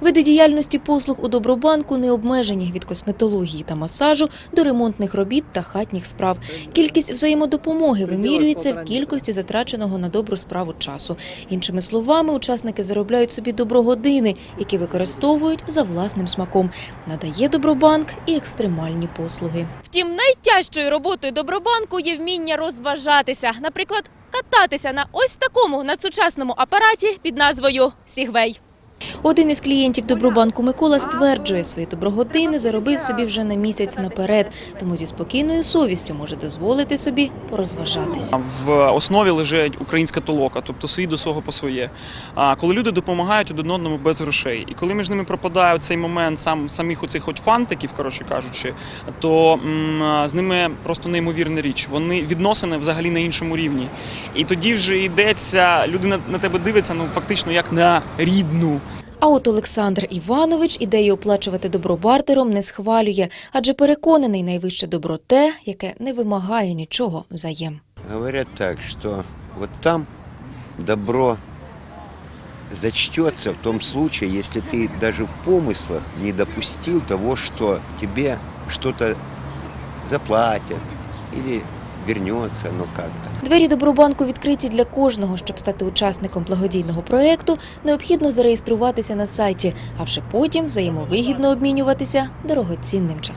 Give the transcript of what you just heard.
Види діяльності послуг у Добробанку не обмежені від косметології та масажу до ремонтних робіт та хатніх справ. Кількість взаємодопомоги вимірюється в кількості затраченого на добру справу часу. Іншими словами, учасники заробляють собі доброгодини, які використовують за власним смаком. Надає Добробанк і екстремальні послуги. Втім, найтяжчою роботою Добробанку є вміння розважатися. Наприклад, кататися на ось такому надсучасному апараті під назвою Сігвей. Один із клієнтів Добробанку Микола стверджує, свої доброгодини заробив собі вже на місяць наперед, тому зі спокійною совістю може дозволити собі порозважатися. В основі лежить українська толока, тобто свій до свого по своє. А коли люди допомагають один одному без грошей, і коли між ними пропадає цей момент сам самих оцих от фантиків, коротше кажучи, то м, з ними просто неймовірна річ. Вони відносини взагалі на іншому рівні. І тоді вже йдеться, люди на, тебе дивляться, ну фактично як на рідну. А от Олександр Іванович ідею оплачувати добро бартером не схвалює, адже переконаний найвище добро те, яке не вимагає нічого взаєм. Говорят так, что вот там добро зачтется в том случае, если ты даже в помыслах не допустил того, что тебе что-то заплатят или вернется, ну как-то. Двері Добробанку відкриті для кожного. Щоб стати учасником благодійного проєкту, необхідно зареєструватися на сайті, а вже потім взаємовигідно обмінюватися дорогоцінним часом.